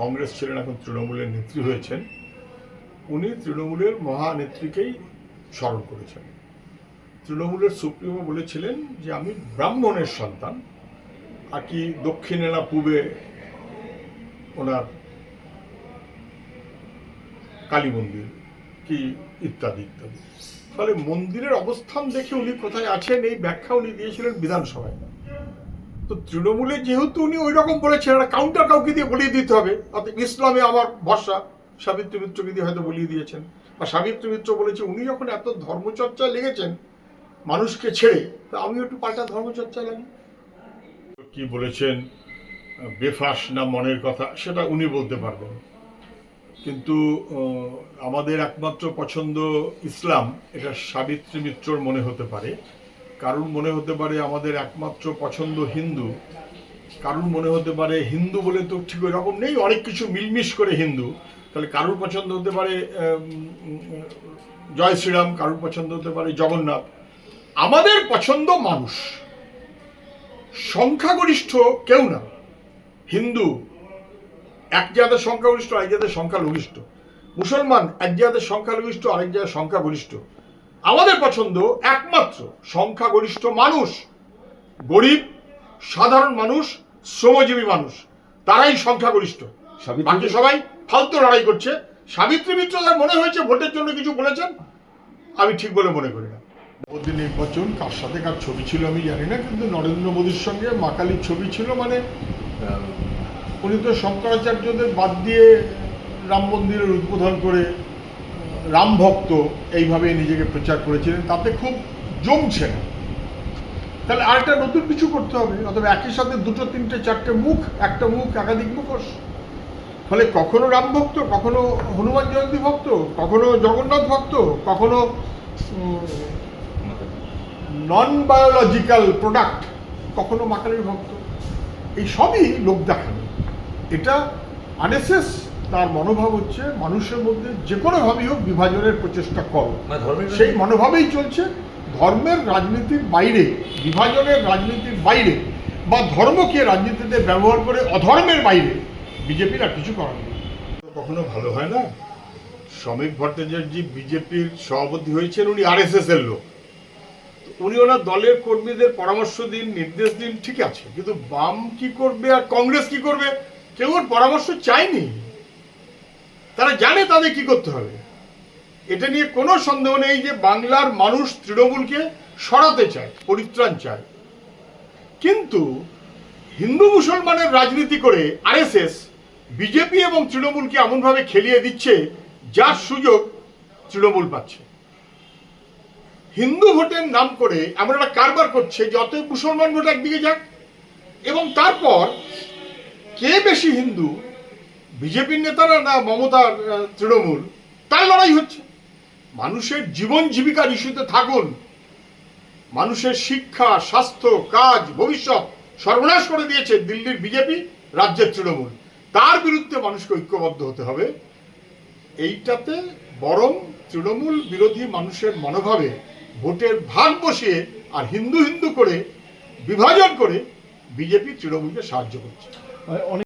কংগ্রেস ছিলেন এখন তৃণমূলের নেত্রী হয়েছেন, উনি তৃণমূলের মহানেত্রীকেই স্মরণ করেছেন। তৃণমূলের সুপ্রিমো বলেছিলেন যে, আমি ব্রাহ্মণের সন্তান, আর কি দক্ষিণে না পূবে ওনার কালী মন্দির, কি ইত্যাদি ইত্যাদি। ফলে মন্দিরের অবস্থান দেখে উনি কোথায় আছেন, এই ব্যাখ্যা উনি দিয়েছিলেন বিধানসভায়। তো তৃণমূলে যেহেতু উনি ওই রকম বলেছেন, একটা কাউন্টার কাউকে দিয়ে বলিয়ে দিতে হবে। অর্থাৎ ইসলামে আমার ভরসা, সাবিত্রী মিত্রকে দিয়ে হয়তো বলিয়ে দিয়েছেন। বা সাবিত্রী মিত্র বলেছে, উনি যখন এত ধর্মচর্চায় লেগেছেন মানুষকে ছেড়ে, তা আমি একটু পাল্টা ধর্মচর্চায় লাগি কি বলেছেন, বেফাস না মনের কথা, সেটা উনি বলতে পারবেন। কিন্তু আমাদের একমাত্র পছন্দ ইসলাম, এটা সাবিত্রী মিত্রর মনে হতে পারে। কারুর মনে হতে পারে আমাদের একমাত্র পছন্দ হিন্দু, কারুর মনে হতে পারে হিন্দু বলে তো ঠিক ওই রকম নেই, অনেক কিছু মিলমিশ করে হিন্দু। তাহলে কারুর পছন্দ হতে পারে জয় শ্রীরাম, কারুর পছন্দ হতে পারে জগন্নাথ। আমাদের পছন্দ মানুষ। সংখ্যাগরিষ্ঠ কেউ না। হিন্দু, এক জাতের সংখ্যাগরিষ্ঠ, আরেক জাতের সংখ্যালঘিষ্ঠ মুসলমান, এক জাতের সংখ্যালঘিষ্ঠ আরেক জাতের সংখ্যাগরিষ্ঠ। আমাদের পছন্দ একমাত্র সংখ্যাগরিষ্ঠ মানুষ। গরিব সাধারণ মানুষ শ্রমজীবী মানুষ। তারাই সংখ্যাগরিষ্ঠ। বাকি সবাই ফালতু লড়াই করছে। সাবিত্রী মিত্র তার মনে হয়েছে ভোটের জন্য কিছু বলেছেন? আমি ঠিক বলে মনে করি না। মোদী নির্বাচন কার সাথে কার ছবি ছিল আমি জানি না কিন্তু নরেন্দ্র মোদীর সঙ্গে মাকালির ছবি ছিল মানে উনি তো শঙ্করাচার্যদের বাদ দিয়ে রাম মন্দিরের উদ্বোধন করে আহ, রাম ভক্ত এইভাবে নিজেকে প্রচার করেছিলেন তাতে খুব জমছে না। তাহলে আরেকটা নতুন কিছু করতে হবে অথবা একই সাথে দুটো তিনটে চারটে মুখ একটা মুখ একাধিক মুখোশ। ফলে কখনো রাম ভক্ত কখনো হনুমান জয়ন্তী ভক্ত কখনো জগন্নাথ ভক্ত কখনো নন বায়োলজিক্যাল প্রোডাক্ট কখনো মাকালের ভক্ত। এই সবই লোক দেখানো। এটা আরএসএস তার মনোভাব হচ্ছে মানুষের মধ্যে যে কোনোভাবেই হোক বিভাজনের প্রচেষ্টা করো। মানে ধর্মের সেই মনোভাবেই চলছে ধর্মের রাজনীতির বাইরে বিভাজনের রাজনীতির বাইরে বা ধর্মকে রাজনীতিতে ব্যবহার করে অধর্মের বাইরে। বিজেপির আর কিছু করার নেই। কখনো ভালো হয় না? শ্রমিক ভট্টাচার্য বিজেপির সভাপতি হয়েছেন উনি আরএসএস এর লোক। উনি ওনার দলের কর্মীদের পরামর্শ দিন নির্দেশ দিন ঠিক আছে। কিন্তু বাম কি করবে আর কংগ্রেস কি করবে? কেউ ওর পরামর্শ চায়নি। তারা জানে তাদের কি করতে হবে। এটা নিয়ে কোনো সন্দেহ নেই যে বাংলার মানুষ তৃণমূলকে সরাতে চায়, পরিত্রাণ চায়। কিন্তু হিন্দু মুসলমানের রাজনীতি করে আরএসএস, বিজেপি এবং তৃণমূলকে এমনভাবে খেলিয়ে দিচ্ছে, যার সুযোগ তৃণমূল পাচ্ছে। হিন্দু ভোটের নাম করে এমন একটা কারবার করছে যে অতএব মুসলমান ভোট একদিকে যাক। এবং তারপর কে বেশি হিন্দু বিজেপির নেতারা না মমতার তৃণমূল, তার লড়াই হচ্ছে। মানুষের জীবন জীবিকার ইস্যুতে থাকুন। মানুষের শিক্ষা, স্বাস্থ্য, কাজ, ভবিষ্যৎ সর্বনাশ করে দিয়েছে দিল্লির বিজেপি, রাজ্যের তৃণমূল। তার বিরুদ্ধে মানুষকে ঐক্যবদ্ধ হতে হবে। এইটাতে বরং তৃণমূল বিরোধী মানুষের মনোভাবে ভোটের ভাগ বসিয়ে আর হিন্দু হিন্দু করে, বিভাজন করে বিজেপি তৃণমূলকে সাহায্য করছে। মানে